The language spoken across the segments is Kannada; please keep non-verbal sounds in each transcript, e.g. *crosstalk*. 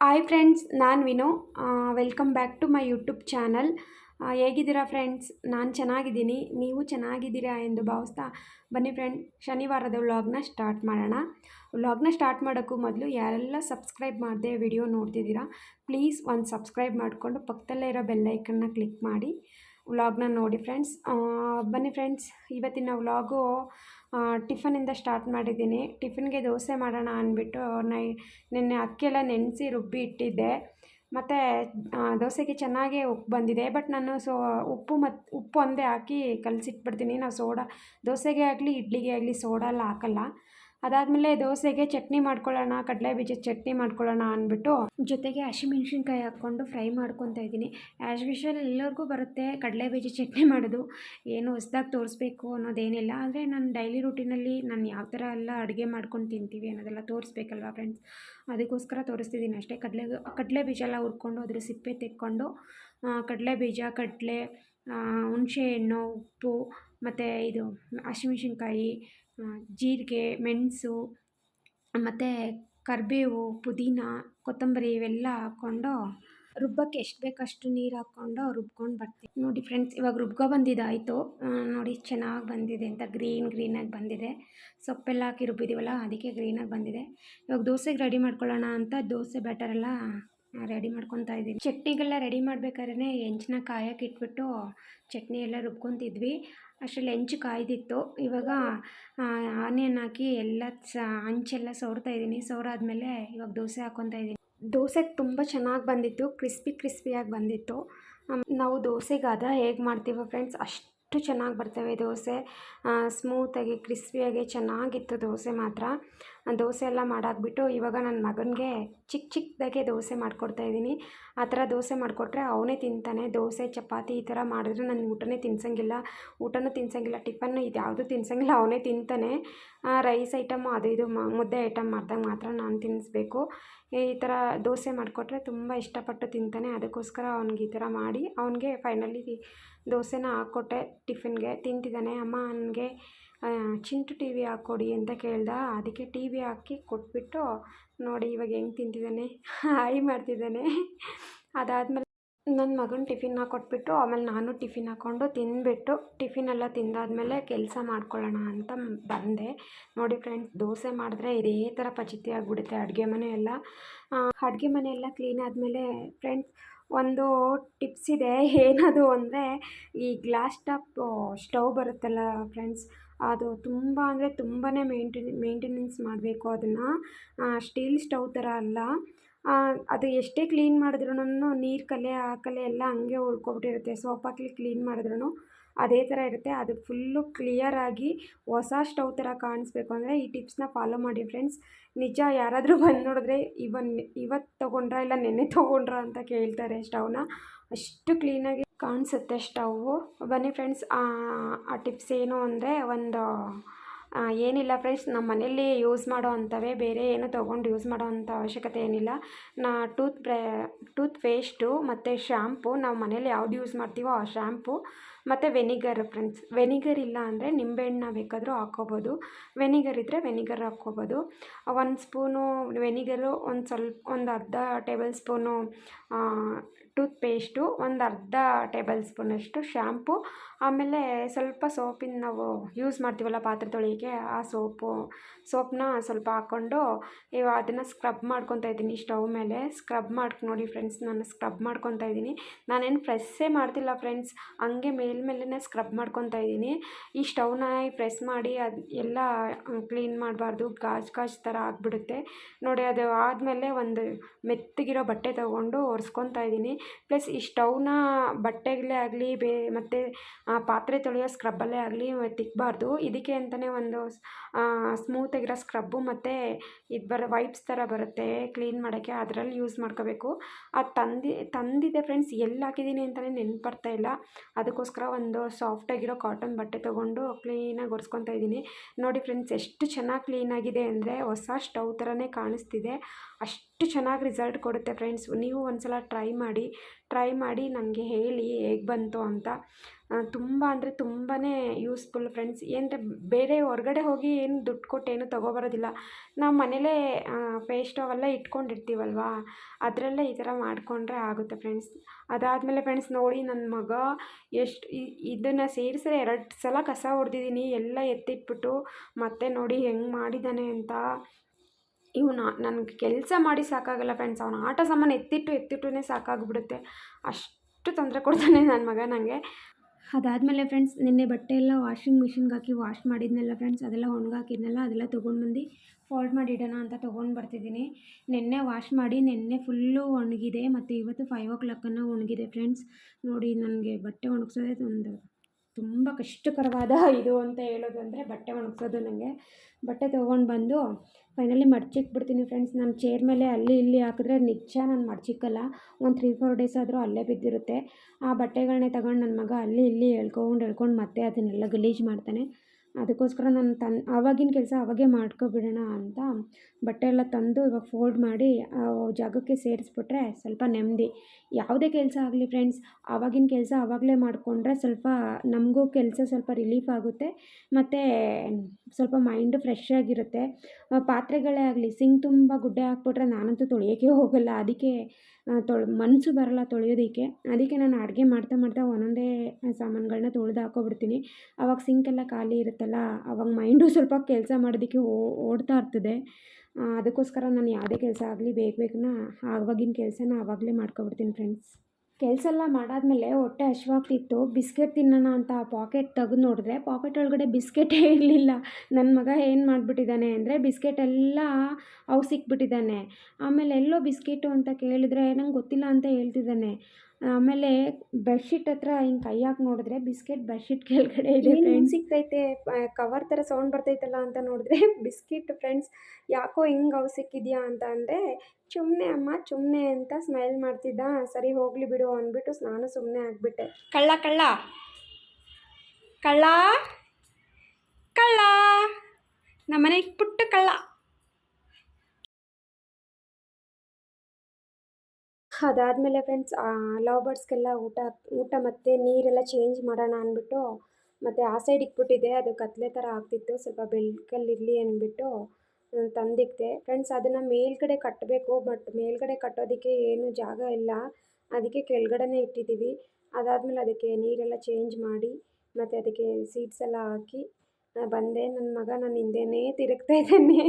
ಹಾಯ್ ಫ್ರೆಂಡ್ಸ್ ನಾನು Vinu. Welcome back to my YouTube channel ಹೇಗಿದ್ದೀರಾ ಫ್ರೆಂಡ್ಸ್ ನಾನು ಚೆನ್ನಾಗಿದ್ದೀನಿ. ನೀವು ಚೆನ್ನಾಗಿದ್ದೀರಾ ಎಂದು ಭಾವಿಸ್ತಾ ಬನ್ನಿ ಫ್ರೆಂಡ್ ಶನಿವಾರದ ವ್ಲಾಗ್ನ ಸ್ಟಾರ್ಟ್ ಮಾಡೋಣ. ವ್ಲಾಗ್ನ ಸ್ಟಾರ್ಟ್ ಮಾಡೋಕ್ಕೂ ಮೊದಲು ಯಾರೆಲ್ಲ ಸಬ್ಸ್ಕ್ರೈಬ್ ಮಾಡದೆ ವಿಡಿಯೋ ನೋಡ್ತಿದ್ದೀರಾ ಪ್ಲೀಸ್ ಒಂದು ಸಬ್ಸ್ಕ್ರೈಬ್ ಮಾಡಿಕೊಂಡು ಪಕ್ಕದಲ್ಲೇ ಇರೋ ಬೆಲ್ಲೈಕನ್ನ ಕ್ಲಿಕ್ ಮಾಡಿ ವ್ಲಾಗ್ನ ನೋಡಿ ಫ್ರೆಂಡ್ಸ್ ಬನ್ನಿ ಫ್ರೆಂಡ್ಸ್ ಇವತ್ತಿನ ವ್ಲಾಗು ಟಿಫನಿಂದ ಸ್ಟಾರ್ಟ್ ಮಾಡಿದ್ದೀನಿ. ಟಿಫಿನ್ಗೆ ದೋಸೆ ಮಾಡೋಣ ಅಂದ್ಬಿಟ್ಟು ನೈ ನಿನ್ನೆ ಅಕ್ಕಿಯೆಲ್ಲ ನೆನೆಸಿ ರುಬ್ಬಿ ಇಟ್ಟಿದ್ದೆ. ಮತ್ತು ದೋಸೆಗೆ ಚೆನ್ನಾಗೇ ಉಪ್ಪು ಬಂದಿದೆ. ಬಟ್ ನಾನು ಸೊ, ಉಪ್ಪು ಮತ್ತು ಉಪ್ಪು ಒಂದೇ ಹಾಕಿ ಕಲಸಿಟ್ಬಿಡ್ತೀನಿ. ನಾವು ಸೋಡಾ, ದೋಸೆಗೆ ಆಗಲಿ, ಇಡ್ಲಿಗೆ ಆಗಲಿ ಸೋಡಾ ಎಲ್ಲ ಹಾಕಲ್ಲ. ಅದಾದಮೇಲೆ ದೋಸೆಗೆ ಚಟ್ನಿ ಮಾಡ್ಕೊಳ್ಳೋಣ, ಕಡಲೆ ಬೀಜದ ಚಟ್ನಿ ಮಾಡ್ಕೊಳ್ಳೋಣ ಅಂದ್ಬಿಟ್ಟು ಜೊತೆಗೆ ಹಸಿಮೆಣ್ಸಿನ್ಕಾಯಿ ಹಾಕ್ಕೊಂಡು ಫ್ರೈ ಮಾಡ್ಕೊತಾ ಇದ್ದೀನಿ. ಆ್ಯಸ್ ಯೂಶ್ವಲ್ ಎಲ್ಲರಿಗೂ ಬರುತ್ತೆ ಕಡಲೆ ಬೀಜ ಚಟ್ನಿ ಮಾಡೋದು. ಏನು ಹೊಸ್ದಾಗಿ ತೋರಿಸ್ಬೇಕು ಅನ್ನೋದೇನಿಲ್ಲ. ಆದರೆ ನಾನು ಡೈಲಿ ರೂಟೀನಲ್ಲಿ ನಾನು ಯಾವ ಥರ ಎಲ್ಲ ಅಡುಗೆ ಮಾಡ್ಕೊಂಡು ತಿಂತೀವಿ ಅನ್ನೋದೆಲ್ಲ ತೋರಿಸ್ಬೇಕಲ್ವಾ ಫ್ರೆಂಡ್ಸ್ ಅದಕ್ಕೋಸ್ಕರ ತೋರಿಸ್ತಿದ್ದೀನಿ ಅಷ್ಟೇ. ಕಡಲೆ ಕಡಲೆ ಬೀಜ ಎಲ್ಲ ಹುರ್ಕೊಂಡು ಅದ್ರ ಸಿಪ್ಪೆ ತೆಕ್ಕೊಂಡು ಕಡಲೆ ಬೀಜ, ಕಡಲೆ ಹುಣಸೆಹಣ್ಣು ಉಪ್ಪು, ಮತ್ತು ಇದು ಹಸಿಮೆಣ್ಸಿನ್ಕಾಯಿ ಜೀರಿಗೆ, ಮೆಣಸು, ಮತ್ತು ಕರಿಬೇವು, ಪುದೀನ, ಕೊತ್ತಂಬರಿ ಇವೆಲ್ಲ ಹಾಕ್ಕೊಂಡು ರುಬ್ಬಕ್ಕೆ ಎಷ್ಟು ಬೇಕಷ್ಟು ಅಷ್ಟು ನೀರು ಹಾಕ್ಕೊಂಡು ರುಬ್ಕೊಂಡು ಬರ್ತೀನಿ ನೋಡಿ ಫ್ರೆಂಡ್ಸ್ ಇವಾಗ ರುಬ್ಕೊ ಬಂದಿದ್ದಾಯಿತು ನೋಡಿ ಚೆನ್ನಾಗಿ ಬಂದಿದೆ ಅಂತ ಗ್ರೀನ್ ಗ್ರೀನಾಗಿ ಬಂದಿದೆ. ಸೊಪ್ಪೆಲ್ಲ ಹಾಕಿ ರುಬ್ಬಿದ್ದೀವಲ್ಲ ಅದಕ್ಕೆ ಗ್ರೀನಾಗಿ ಬಂದಿದೆ. ಇವಾಗ ದೋಸೆಗೆ ರೆಡಿ ಮಾಡ್ಕೊಳ್ಳೋಣ ಅಂತ, ದೋಸೆ ಬ್ಯಾಟರೆಲ್ಲ ರೆಡಿ ಮಾಡ್ಕೊತಾ ಇದ್ದೀನಿ. ಚಟ್ನಿಗೆಲ್ಲ ರೆಡಿ ಮಾಡ್ಬೇಕಾದ್ರೆ ಹೆಂಚನ್ನ ಕಾಯಕ್ಕೆ ಇಟ್ಬಿಟ್ಟು ಚಟ್ನಿ ಎಲ್ಲ ರುಬ್ಕೊತಿದ್ವಿ. ಅಷ್ಟರಲ್ಲಿ ಹೆಂಚು ಕಾಯ್ದಿತ್ತು. ಇವಾಗ ಆನಿಯನ್ ಹಾಕಿ ಎಲ್ಲ ಸ, ಹಂಚೆಲ್ಲ ಸೋರ್ತಾ ಇದ್ದೀನಿ. ಸವರಾದ್ಮೇಲೆ ಇವಾಗ ದೋಸೆ ಹಾಕ್ಕೊತಾ ಇದ್ದೀನಿ. ದೋಸೆ ತುಂಬ ಚೆನ್ನಾಗಿ ಬಂದಿತ್ತು. ಕ್ರಿಸ್ಪಿ ಕ್ರಿಸ್ಪಿಯಾಗಿ ಬಂದಿತ್ತು. ನಾವು ದೋಸೆಗಾದ ಹೇಗೆ ಮಾಡ್ತೀವೋ ಫ್ರೆಂಡ್ಸ್ ಅಷ್ಟು ಅಷ್ಟು ಚೆನ್ನಾಗಿ ಬರ್ತವೆ ದೋಸೆ. ಸ್ಮೂತಾಗಿ ಕ್ರಿಸ್ಪಿಯಾಗಿ ಚೆನ್ನಾಗಿತ್ತು ದೋಸೆ ಮಾತ್ರ. ದೋಸೆ ಎಲ್ಲ ಮಾಡಾಕ್ಬಿಟ್ಟು ಇವಾಗ ನನ್ನ ಮಗನಿಗೆ ಚಿಕ್ಕ ಚಿಕ್ಕದಾಗೆ ದೋಸೆ ಮಾಡಿಕೊಡ್ತಾಯಿದ್ದೀನಿ ಆ ಥರ ದೋಸೆ ಮಾಡಿಕೊಟ್ರೆ ಅವನೇ ತಿಂತಾನೆ. ದೋಸೆ, ಚಪಾತಿ ಈ ಥರ ಮಾಡಿದ್ರೆ ನನ್ನ ಊಟನೇ ತಿನ್ಸಂಗಿಲ್ಲ. ಊಟನೂ ತಿನ್ಸಂಗಿಲ್ಲ. ಟಿಫನ್ ಇದು ಯಾವುದೂ ತಿನ್ಸಂಗಿಲ್ಲ. ಅವನೇ ತಿಂತಾನೆ. ರೈಸ್ ಐಟಮ್ ಅದು ಇದು ಮುದ್ದೆ ಐಟಮ್ ಮಾಡಿದಾಗ ಮಾತ್ರ ನಾನು ತಿನ್ನಿಸ್ಬೇಕು ಈ ಥರ ದೋಸೆ ಮಾಡಿಕೊಟ್ರೆ ತುಂಬ ಇಷ್ಟಪಟ್ಟು ತಿಂತಾನೆ. ಅದಕ್ಕೋಸ್ಕರ ಅವ್ನಿಗೆ ಈ ಥರ ಮಾಡಿ, ಅವನಿಗೆ ಫೈನಲಿ ದೋಸೆನ ಹಾಕ್ಕೊಟ್ಟೆ ಟಿಫಿನ್ಗೆ. ತಿಂತಿದ್ದಾನೆ. ಅಮ್ಮ, ನನಗೆ ಚಿಂಟು ಟಿ ವಿ ಹಾಕ್ಕೊಡಿ ಅಂತ ಕೇಳ್ದ. ಅದಕ್ಕೆ ಟಿ ವಿ ಹಾಕಿ ಕೊಟ್ಬಿಟ್ಟು ನೋಡಿ ಇವಾಗ ಹೆಂಗೆ ತಿಂತಿದ್ದಾನೆ. *laughs* ಹಾಯ್ ಮಾಡ್ತಿದ್ದಾನೆ. ಅದಾದಮೇಲೆ ನನ್ನ ಮಗನ ಟಿಫಿನ್ ಹಾಕ್ಕೊಟ್ಬಿಟ್ಟು ಆಮೇಲೆ ನಾನು ಟಿಫಿನ್ ಹಾಕ್ಕೊಂಡು ತಿಂದುಬಿಟ್ಟು ಟಿಫಿನೆಲ್ಲ ತಿಂದಾದಮೇಲೆ ಕೆಲಸ ಮಾಡ್ಕೊಳ್ಳೋಣ ಅಂತ ಬಂದೆ. ನೋಡಿ ಫ್ರೆಂಡ್ಸ್, ದೋಸೆ ಮಾಡಿದ್ರೆ ಇದೇ ಥರ ಪಚಿತಿ ಆಗಿಬಿಡುತ್ತೆ, ಅಡುಗೆ ಮನೆ ಎಲ್ಲ. ಅಡುಗೆ ಮನೆ ಎಲ್ಲ ಕ್ಲೀನ್ ಆದಮೇಲೆ ಫ್ರೆಂಡ್ಸ್, ಒಂದು ಟಿಪ್ಸ್ ಇದೆ. *laughs* ಏನದು ಅಂದರೆ ಈ ಗ್ಲಾಸ್ ಟಾಪ್ ಸ್ಟವ್ ಬರುತ್ತಲ್ಲ ಫ್ರೆಂಡ್ಸ್ ಅದು ತುಂಬ ಅಂದರೆ ತುಂಬಾ ಮೇಂಟೆನ್ ಮೇಂಟೆನೆನ್ಸ್ ಮಾಡಬೇಕು ಅದನ್ನು. ಸ್ಟೀಲ್ ಸ್ಟವ್ ಥರ ಅಲ್ಲ. ಅದು ಎಷ್ಟೇ ಕ್ಲೀನ್ ಮಾಡಿದ್ರೂ ನೀರು ಕಲೆ, ಆ ಕಲೆ ಎಲ್ಲ ಹಂಗೆ ಉಳ್ಕೊಬಿಟ್ಟಿರುತ್ತೆ. ಸೋಪ್ ಕ್ಲೀನ್ ಮಾಡಿದ್ರೂ ಅದೇ ಥರ ಇರುತ್ತೆ. ಅದು ಫುಲ್ಲು ಕ್ಲಿಯರಾಗಿ ಹೊಸ ಸ್ಟವ್ ಥರ ಕಾಣಿಸ್ಬೇಕು ಅಂದರೆ ಈ ಟಿಪ್ಸ್ನ ಫಾಲೋ ಮಾಡಿ ಫ್ರೆಂಡ್ಸ್. ನಿಜ ಯಾರಾದರೂ ಬಂದು ನೋಡಿದ್ರೆ ಇವನ್, ಇವತ್ತು ತೊಗೊಂಡ್ರಾ ಇಲ್ಲ ನೆನ್ನೆ ತೊಗೊಂಡ್ರಾ ಅಂತ ಕೇಳ್ತಾರೆ ಸ್ಟವ್ನ. ಅಷ್ಟು ಕ್ಲೀನಾಗಿ ಕಾಣಿಸುತ್ತೆ ಸ್ಟವ್ವು ಬನ್ನಿ ಫ್ರೆಂಡ್ಸ್, ಆ ಟಿಪ್ಸ್ ಏನು ಅಂದರೆ ಒಂದು ಏನಿಲ್ಲ ಫ್ರೆಂಡ್ಸ್, ನಮ್ಮ ಮನೆಯಲ್ಲಿ ಯೂಸ್ ಮಾಡೋ ಅಂಥವೇ, ಬೇರೆ ಏನು ತೊಗೊಂಡು ಯೂಸ್ ಮಾಡೋ ಅಂಥ ಅವಶ್ಯಕತೆ ಏನಿಲ್ಲ. ನಾ, ಟೂತ್ ಬ್ರೇ, ಟೂತ್ ಪೇಸ್ಟು ಮತ್ತು ಶ್ಯಾಂಪು, ನಾವು ಮನೇಲಿ ಯಾವ್ದು ಯೂಸ್ ಮಾಡ್ತೀವೋ ಆ ಶ್ಯಾಂಪು, ಮತ್ತು ವೆನಿಗರ್ ಫ್ರೆಂಡ್ಸ್. ವೆನಿಗರ್ ಇಲ್ಲ ಅಂದರೆ ನಿಂಬೆಹಣ್ಣ ಬೇಕಾದರೂ ಹಾಕ್ಕೋಬೋದು. ವೆನಿಗರ್ ಇದ್ದರೆ ವೆನಿಗರ್ ಹಾಕ್ಕೋಬೋದು. ಒಂದು ಸ್ಪೂನು ವೆನಿಗರು, ಒಂದು ಸ್ವಲ್ಪ, ಒಂದು ಅರ್ಧ ಟೇಬಲ್ ಸ್ಪೂನು ಟೂತ್ ಪೇಸ್ಟು ಒಂದು ಅರ್ಧ ಟೇಬಲ್ ಸ್ಪೂನಷ್ಟು ಶ್ಯಾಂಪು ಆಮೇಲೆ ಸ್ವಲ್ಪ ಸೋಪಿನ ನಾವು ಯೂಸ್ ಮಾಡ್ತೀವಲ್ಲ ಪಾತ್ರೆ ತೊಳೆಯೋಕ್ಕೆ, ಆ ಸೋಪು ಸೋಪನ್ನ ಸ್ವಲ್ಪ ಹಾಕ್ಕೊಂಡು ಇವಾಗ ಅದನ್ನು ಸ್ಕ್ರಬ್ ಮಾಡ್ಕೊತಾ ಇದ್ದೀನಿ ಸ್ಟವ್ ಮೇಲೆ. ಸ್ಕ್ರಬ್ ಮಾಡ್ಕೊ ನೋಡಿ ಫ್ರೆಂಡ್ಸ್ ನಾನು ಸ್ಕ್ರಬ್ ಮಾಡ್ಕೊತಾ ಇದ್ದೀನಿ. ನಾನೇನು ಪ್ರೆಸ್ಸೇ ಮಾಡ್ತಿಲ್ಲ ಫ್ರೆಂಡ್ಸ್ ಹಂಗೆ ಮೇಲ್ಮೇಲೆ ಸ್ಕ್ರಬ್ ಮಾಡ್ಕೊತಾ ಇದ್ದೀನಿ. ಈ ಸ್ಟವ್ನ ಪ್ರೆಸ್ ಮಾಡಿ ಅದು ಎಲ್ಲ ಕ್ಲೀನ್ ಮಾಡಬಾರ್ದು, ಗಾಜ್ ಗಾಜ್ ಥರ ಆಗಿಬಿಡುತ್ತೆ. ನೋಡಿ ಅದು ಆದಮೇಲೆ ಒಂದು ಮೆತ್ತಗಿರೋ ಬಟ್ಟೆ ತೊಗೊಂಡು ಒರೆಸ್ಕೊತಾ ಇದ್ದೀನಿ. ಪ್ಲಸ್ ಈ ಸ್ಟವ್ನ ಬಟ್ಟೆಗಳೇ ಆಗಲಿ, ಬೇ, ಮತ್ತು ಪಾತ್ರೆ ತೊಳೆಯೋ ಸ್ಕ್ರಬ್ಬಲ್ಲೇ ಆಗಲಿ ತಿಕ್ಕಬಾರ್ದು ಇದಕ್ಕೆ ಅಂತಲೇ ಒಂದು ಸ್ಮೂತಾಗಿರೋ ಸ್ಕ್ರಬ್ಬು ಮತ್ತು ಇದು ಬರೋ ವೈಪ್ಸ್ ಥರ ಬರುತ್ತೆ. ಕ್ಲೀನ್ ಮಾಡೋಕ್ಕೆ ಅದರಲ್ಲಿ ಯೂಸ್ ಮಾಡ್ಕೋಬೇಕು. ಅದು ತಂದು, ತಂದಿದೆ ಫ್ರೆಂಡ್ಸ್ ಎಲ್ಲಿ ಹಾಕಿದ್ದೀನಿ ಅಂತಲೇ ನೆನ್ಪು ಬರ್ತಾ ಇಲ್ಲ. ಅದಕ್ಕೋಸ್ಕರ ಒಂದು ಸಾಫ್ಟಾಗಿರೋ ಕಾಟನ್ ಬಟ್ಟೆ ತೊಗೊಂಡು ಕ್ಲೀನಾಗಿ ಒರೆಸ್ಕೊತಾ ಇದ್ದೀನಿ. ನೋಡಿ ಫ್ರೆಂಡ್ಸ್ ಎಷ್ಟು ಚೆನ್ನಾಗಿ ಕ್ಲೀನಾಗಿದೆ ಅಂದರೆ ಹೊಸ ಸ್ಟವ್ ಥರನೇ ಕಾಣಿಸ್ತಿದೆ. ಅಷ್ಟು ಚೆನ್ನಾಗಿ ರಿಸಲ್ಟ್ ಕೊಡುತ್ತೆ ಫ್ರೆಂಡ್ಸ್ ನೀವು ಒಂದು ಸಲ ಟ್ರೈ ಮಾಡಿ ಟ್ರೈ ಮಾಡಿ ನನಗೆ ಹೇಳಿ ಹೇಗೆ ಬಂತು ಅಂತ. ತುಂಬ ಅಂದರೆ ತುಂಬಾ ಯೂಸ್ಫುಲ್ ಫ್ರೆಂಡ್ಸ್ ಏನಂದರೆ ಬೇರೆ ಹೊರಗಡೆ ಹೋಗಿ ಏನು ದುಡ್ಡು ಕೊಟ್ಟು ಏನು ತೊಗೊಬರೋದಿಲ್ಲ. ನಾವು ಮನೇಲೇ ಫೇಸ್ ಸ್ಟವ್ ಇಟ್ಕೊಂಡಿರ್ತೀವಲ್ವ? ಅದರಲ್ಲೇ ಈ ಥರ ಮಾಡಿಕೊಂಡ್ರೆ ಆಗುತ್ತೆ ಫ್ರೆಂಡ್ಸ್ ಅದಾದಮೇಲೆ ಫ್ರೆಂಡ್ಸ್ ನೋಡಿ ನನ್ನ ಮಗ ಎಷ್ಟು ಇದನ್ನು ಸೇರಿಸಿದ್ರೆ ಎರಡು ಸಲ ಕಸ ಹೊಡೆದಿದ್ದೀನಿ ಎಲ್ಲ ಎತ್ತಿಟ್ಬಿಟ್ಟು ಮತ್ತೆ ನೋಡಿ ಹೆಂಗೆ ಮಾಡಿದ್ದಾನೆ ಅಂತ. ಇವನು, ನನಗೆ ಕೆಲಸ ಮಾಡಿ ಸಾಕಾಗಲ್ಲ ಫ್ರೆಂಡ್ಸ್ ಅವನ ಆಟ ಸಾಮಾನು ಎತ್ತಿಟ್ಟು ಎತ್ತಿಟ್ಟು ಸಾಕಾಗ್ಬಿಡುತ್ತೆ. ಅಷ್ಟು ತೊಂದರೆ ಕೊಡ್ತಾನೆ ನನ್ನ ಮಗ ನನಗೆ ಅದಾದಮೇಲೆ ಫ್ರೆಂಡ್ಸ್ ನಿನ್ನೆ ಬಟ್ಟೆ ಎಲ್ಲ ವಾಷಿಂಗ್ ಮಿಷಿನ್ಗೆ ಹಾಕಿ ವಾಶ್ ಮಾಡಿದ್ನಲ್ಲ ಫ್ರೆಂಡ್ಸ್ ಅದೆಲ್ಲ ಒಣಗಾಕಿದ್ನಲ್ಲ ಅದೆಲ್ಲ ತೊಗೊಂಡು ಬಂದು. ಫೋಲ್ಡ್ ಮಾಡಿ ಇಡೋಣ ಅಂತ ತೊಗೊಂಡು ಬರ್ತಿದ್ದೀನಿ. ನಿನ್ನೆ ವಾಶ್ ಮಾಡಿ ನಿನ್ನೆ ಫುಲ್ಲು ಒಣಗಿದೆ, ಮತ್ತು ಇವತ್ತು ಫೈವ್ ಓ ಕ್ಲಾಕನ್ನು ಒಣಗಿದೆ ಫ್ರೆಂಡ್ಸ್ ನೋಡಿ, ನನಗೆ ಬಟ್ಟೆ ಒಣಗಿಸೋದೇ ಒಂದು ತುಂಬ ಕಷ್ಟಕರವಾದ ಇದು ಅಂತ ಹೇಳೋದು ಅಂದರೆ ಬಟ್ಟೆ ಒಣಗಿಸೋದು ನನಗೆ ಬಟ್ಟೆ ತೊಗೊಂಡು ಬಂದು ಫೈನಲಿ ಮಡ್ಚಿಕ್ಬಿಡ್ತೀನಿ ಫ್ರೆಂಡ್ಸ್ ನಾನು ಚೇರ್ ಮೇಲೆ ಅಲ್ಲಿ ಇಲ್ಲಿ ಹಾಕಿದ್ರೆ ನಿಜ ನಾನು ಮಡ್ಚಿಕ್ಕಲ್ಲ. ಒಂದು ತ್ರೀ ಫೋರ್ ಡೇಸ್ ಆದರೂ ಅಲ್ಲೇ ಬಿದ್ದಿರುತ್ತೆ. ಆ ಬಟ್ಟೆಗಳನ್ನೇ ತಗೊಂಡು ನನ್ನ ಮಗ ಅಲ್ಲಿ ಇಲ್ಲಿ ಎಳ್ಕೊಂಡು ಎಳ್ಕೊಂಡು ಮತ್ತೆ ಅದನ್ನೆಲ್ಲ ಗಲೀಜು ಮಾಡ್ತಾನೆ. ಅದಕ್ಕೋಸ್ಕರ ನಾನು ತನ್, ಆವಾಗಿನ ಕೆಲಸ ಆವಾಗೇ ಮಾಡ್ಕೊಬಿಡೋಣ ಅಂತ ಬಟ್ಟೆ ಎಲ್ಲ ತಂದು ಇವಾಗ ಫೋಲ್ಡ್ ಮಾಡಿ ಜಾಗಕ್ಕೆ ಸೇರಿಸ್ಬಿಟ್ರೆ ಸ್ವಲ್ಪ ನೆಮ್ಮದಿ. ಯಾವುದೇ ಕೆಲಸ ಆಗಲಿ ಫ್ರೆಂಡ್ಸ್ ಆವಾಗಿನ ಕೆಲಸ ಆವಾಗಲೇ ಮಾಡಿಕೊಂಡ್ರೆ ಸ್ವಲ್ಪ ನಮಗೂ ಕೆಲಸ ಸ್ವಲ್ಪ ರಿಲೀಫ್ ಆಗುತ್ತೆ. ಮತ್ತು ಸ್ವಲ್ಪ ಮೈಂಡು ಫ್ರೆಶ್ ಆಗಿರುತ್ತೆ. ಪಾತ್ರೆಗಳೇ ಆಗಲಿ ಸಿಂಕ್ ತುಂಬ ಗುಡ್ಡೆ ಹಾಕ್ಬಿಟ್ರೆ ನಾನಂತೂ ತೊಳೆಯೋಕ್ಕೆ ಹೋಗಲ್ಲ. ಅದಕ್ಕೆ ತೊಳ್ ಮನಸ್ಸು ಬರಲ್ಲ ತೊಳೆಯೋದಕ್ಕೆ. ಅದಕ್ಕೆ ನಾನು ಅಡುಗೆ ಮಾಡ್ತಾ ಮಾಡ್ತಾ ಒಂದೊಂದೇ ಸಾಮಾನುಗಳನ್ನ ತೊಳೆದು ಹಾಕೋಬಿಡ್ತೀನಿ. ಆವಾಗ ಸಿಂಕೆಲ್ಲ ಖಾಲಿ ಇರುತ್ತಲ್ಲ. ಆವಾಗ ಮೈಂಡು ಸ್ವಲ್ಪ ಕೆಲಸ ಮಾಡೋದಕ್ಕೆ ಓಡ್ತಾ ಇರ್ತದೆ. ಅದಕ್ಕೋಸ್ಕರ ನಾನು ಯಾವುದೇ ಕೆಲಸ ಆಗಲಿ ಬೇಗ ಬೇಗನ ಆವಾಗಿನ ಕೆಲಸನ ಆವಾಗಲೇ ಮಾಡ್ಕೊಬಿಡ್ತೀನಿ ಫ್ರೆಂಡ್ಸ್ ಕೆಲಸ ಎಲ್ಲ ಮಾಡಾದಮೇಲೆ ಹೊಟ್ಟೆ ಹಶ್ವಾಗ್ತಿತ್ತು. ಬಿಸ್ಕೆಟ್ ತಿನ್ನೋಣ ಅಂತ ಪಾಕೆಟ್ ತೆಗೆದು ನೋಡಿದ್ರೆ ಪಾಕೆಟ್ ಒಳಗಡೆ ಬಿಸ್ಕೆಟೇ *laughs* ಇರಲಿಲ್ಲ. ನನ್ನ ಮಗ ಏನು ಮಾಡಿಬಿಟ್ಟಿದ್ದಾನೆ ಅಂದರೆ ಬಿಸ್ಕೆಟ್ ಎಲ್ಲ ಅವು ಸಿಕ್ಬಿಟ್ಟಿದ್ದಾನೆ ಆಮೇಲೆ ಎಲ್ಲೋ ಬಿಸ್ಕೆಟು ಅಂತ ಕೇಳಿದ್ರೆ ನಂಗೆ ಗೊತ್ತಿಲ್ಲ ಅಂತ ಹೇಳ್ತಿದ್ದಾನೆ ಆಮೇಲೆ ಬೆಡ್ಶೀಟ್ ಹತ್ರ ಹಿಂಗೆ ಕೈ ಹಾಕಿ ನೋಡಿದ್ರೆ ಬಿಸ್ಕೆಟ್ ಬೆಡ್ಶೀಟ್ ಕೆಳಗಡೆ ಇದೆ ಫ್ರೆಂಡ್ಸ್ ಸಿಕ್ತೈತೆ ಕವರ್ ಥರ ಸೌಂಡ್ ಬರ್ತೈತಲ್ಲ ಅಂತ ನೋಡಿದ್ರೆ *laughs* ಬಿಸ್ಕಿಟ್ ಫ್ರೆಂಡ್ಸ್ ಯಾಕೋ ಹಿಂಗೆ ಅವು ಸಿಕ್ಕಿದ್ಯಾ ಅಂತ ಅಂದರೆ ಸುಮ್ಮನೆ ಅಮ್ಮ ಸುಮ್ಮನೆ ಅಂತ ಸ್ಮೈಲ್ ಮಾಡ್ತಿದ್ದ. ಸರಿ ಹೋಗಲಿ ಬಿಡು ಅಂದ್ಬಿಟ್ಟು ನಾನು ಸುಮ್ಮನೆ ಆಗಿಬಿಟ್ಟೆ. ಕಳ್ಳ ಕಳ್ಳ. ಕಳ್ಳ ಕಳ್ಳ. ನಮ್ಮನೆ ಪುಟ್ಟ ಕಳ್ಳ. ಅದಾದಮೇಲೆ ಫ್ರೆಂಡ್ಸ್ ಲವ್ ಬರ್ಡ್ಸ್ಗೆಲ್ಲ ಊಟ ಊಟ ಮತ್ತು ನೀರೆಲ್ಲ ಚೇಂಜ್ ಮಾಡೋಣ ಅಂದ್ಬಿಟ್ಟು, ಮತ್ತು ಆ ಸೈಡ್ ಇಟ್ಬಿಟ್ಟಿದ್ದೆ. ಅದು ಕತ್ಲೆ ಥರ ಆಗ್ತಿತ್ತು. ಸ್ವಲ್ಪ ಬೆಳಕಲ್ಲಿರಲಿ ಅಂದ್ಬಿಟ್ಟು ತಂದಿಟ್ಟೆ ಫ್ರೆಂಡ್ಸ್ ಅದನ್ನು ಮೇಲ್ಗಡೆ ಕಟ್ಟಬೇಕು ಬಟ್ ಮೇಲ್ಗಡೆ ಕಟ್ಟೋದಕ್ಕೆ ಏನು ಜಾಗ ಇಲ್ಲ. ಅದಕ್ಕೆ ಕೆಳಗಡೆನೇ ಇಟ್ಟಿದ್ದೀವಿ. ಅದಾದಮೇಲೆ ಅದಕ್ಕೆ ನೀರೆಲ್ಲ ಚೇಂಜ್ ಮಾಡಿ, ಮತ್ತು ಅದಕ್ಕೆ ಸೀಡ್ಸ್ ಎಲ್ಲ ಹಾಕಿ ಬಂದೆ. ನನ್ನ ಮಗ, ನಾನು ಹಿಂದೆನೇ ತಿರುಗ್ತಾ ಇದ್ದಾನೆ.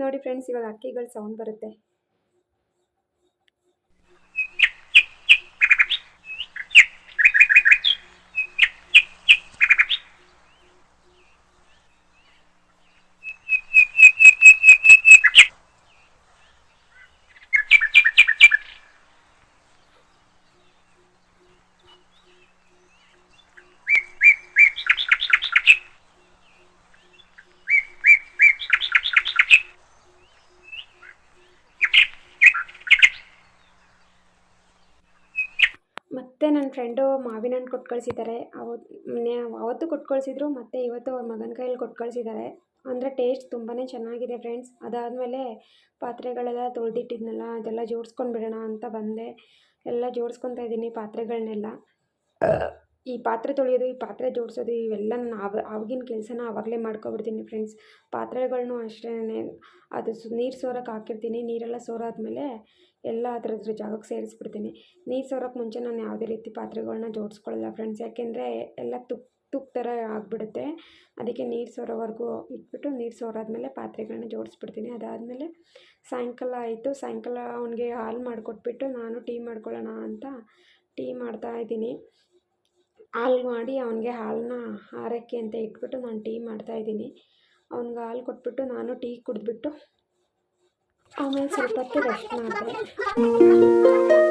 ನೋಡಿ ಫ್ರೆಂಡ್ಸ್ ಇವಾಗ ಅಕ್ಕಿಗಳು ಸೌಂಡ್ ಬರುತ್ತೆ. ಮತ್ತು ನನ್ನ ಫ್ರೆಂಡು ಮಾವಿನ ಹಣ್ಣು ಕೊಟ್ಟು ಕಳಿಸಿದ್ದಾರೆ ಅವತ್ತು ಅವತ್ತು ಕೊಟ್ಟು ಕಳಿಸಿದ್ರು ಮತ್ತು ಇವತ್ತು ಅವ್ರ ಮಗನ ಕೈಯಲ್ಲಿ ಕೊಟ್ಟು ಕಳಿಸಿದ್ದಾರೆ ಅಂದರೆ ಟೇಸ್ಟ್ ತುಂಬಾ ಚೆನ್ನಾಗಿದೆ ಫ್ರೆಂಡ್ಸ್ ಅದಾದಮೇಲೆ ಪಾತ್ರೆಗಳೆಲ್ಲ ತೊಳೆದಿಟ್ಟಿದ್ನಲ್ಲ, ಅದೆಲ್ಲ ಜೋಡಿಸ್ಕೊಂಡು ಬಿಡೋಣ ಅಂತ ಬಂದೆ. ಎಲ್ಲ ಜೋಡಿಸ್ಕೊತಾ ಇದ್ದೀನಿ ಪಾತ್ರೆಗಳನ್ನೆಲ್ಲ ಈ ಪಾತ್ರೆ ತೊಳೆಯೋದು, ಈ ಪಾತ್ರೆ ಜೋಡಿಸೋದು ಇವೆಲ್ಲ ನಾನು ಆವ ಆವಾಗಿನ ಕೆಲಸನ ಆವಾಗಲೇ ಮಾಡ್ಕೊಬಿಡ್ತೀನಿ ಫ್ರೆಂಡ್ಸ್ ಪಾತ್ರೆಗಳನ್ನೂ ಅಷ್ಟೇ ಅದು ಸು, ನೀರು ಸೋರಕ್ಕೆ ಹಾಕಿರ್ತೀನಿ. ನೀರೆಲ್ಲ ಸೋರಾದ್ಮೇಲೆ ಎಲ್ಲ ಅದ್ರದ್ರ ಜಾಗಕ್ಕೆ ಸೇರಿಸ್ಬಿಡ್ತೀನಿ. ನೀರು ಸೋರೋಕ್ಕೆ ಮುಂಚೆ ನಾನು ಯಾವುದೇ ರೀತಿ ಪಾತ್ರೆಗಳನ್ನ ಜೋಡಿಸ್ಕೊಳ್ಳಲ್ಲ ಫ್ರೆಂಡ್ಸ್ ಯಾಕೆಂದರೆ ಎಲ್ಲ ತುಕ್ ತುಕ್ ಥರ ಆಗಿಬಿಡುತ್ತೆ. ಅದಕ್ಕೆ ನೀರು ಸೋರೋವರೆಗೂ ಇಟ್ಬಿಟ್ಟು ನೀರು ಸೋರಾದ್ಮೇಲೆ ಪಾತ್ರೆಗಳನ್ನ ಜೋಡಿಸ್ಬಿಡ್ತೀನಿ. ಅದಾದಮೇಲೆ ಸಾಯಂಕಾಲ ಆಯಿತು. ಸಾಯಂಕಾಲ ಅವನಿಗೆ ಹಾಲು ಮಾಡಿಕೊಟ್ಬಿಟ್ಟು ನಾನು ಟೀ ಮಾಡ್ಕೊಳ್ಳೋಣ ಅಂತ ಟೀ ಮಾಡ್ತಾಯಿದ್ದೀನಿ ಹಾಲು ಮಾಡಿ ಅವನಿಗೆ ಹಾಲನ್ನ ಆರೋಕ್ಕೆ ಅಂತ ಇಟ್ಬಿಟ್ಟು ನಾನು ಟೀ ಮಾಡ್ತಾಯಿದ್ದೀನಿ ಅವ್ನಿಗೆ ಹಾಲು ಕೊಟ್ಬಿಟ್ಟು ನಾನು ಟೀ ಕುಡಿದ್ಬಿಟ್ಟು ಆಮೇಲೆ ಸ್ವಲ್ಪ ಹೊತ್ತು ರೆಸ್ಟ್ ಮಾಡಿದೆ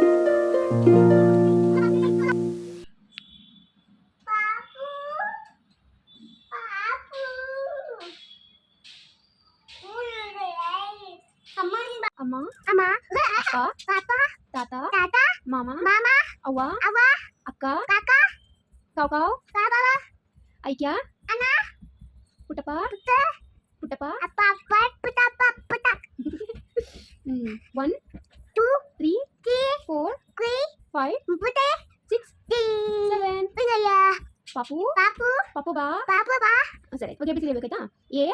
ಐಕ್ಯ ಪುಟಪ್ಪ ಪುಟ one two three four five six seven ಪಾಪು? ಪಾಪು. ಪಾಪು ಬಾ. ಪಾಪು ಬಾ. ಸರಿ ಓಕೆ ಬಿಸಿ ಹೇಳ್ಬೇಕಾಯ್ತಾ ಎ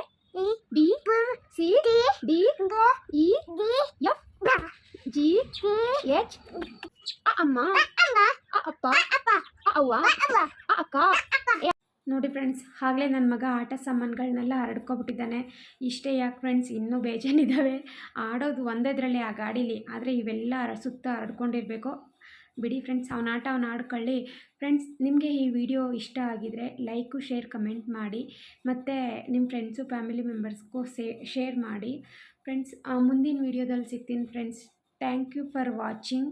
ಬಿ ಸಿ ಆಗಲೇ ನನ್ನ ಮಗ ಆಟ ಸಾಮಾನುಗಳನ್ನೆಲ್ಲ ಹರಡ್ಕೊಬಿಟ್ಟಿದ್ದಾನೆ. ಇಷ್ಟೇ ಯಾಕೆ ಫ್ರೆಂಡ್ಸ್ ಇನ್ನೂ ಬೇಜಾನಿದ್ದಾವೆ ಆಡೋದು ಒಂದೇದ್ರಲ್ಲಿ ಆ ಗಾಡೀಲಿ. ಆದರೆ ಇವೆಲ್ಲ ಸುತ್ತ ಹರಡ್ಕೊಂಡಿರಬೇಕು. ಬಿಡಿ ಫ್ರೆಂಡ್ಸ್ ಅವನ ಆಟ ಅವನ ಆಡ್ಕೊಳ್ಳಿ. ಫ್ರೆಂಡ್ಸ್ ನಿಮಗೆ ಈ ವಿಡಿಯೋ ಇಷ್ಟ ಆಗಿದರೆ ಲೈಕು ಶೇರ್ ಕಮೆಂಟ್ ಮಾಡಿ. ಮತ್ತು ನಿಮ್ಮ ಫ್ರೆಂಡ್ಸು ಫ್ಯಾಮಿಲಿ ಮೆಂಬರ್ಸ್ಗೂ ಸೇ ಶೇರ್ ಮಾಡಿ. ಫ್ರೆಂಡ್ಸ್ ಮುಂದಿನ ವಿಡಿಯೋದಲ್ಲಿ ಸಿಗ್ತೀನಿ friends thank you for watching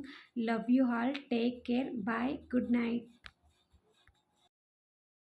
love you all take care bye good night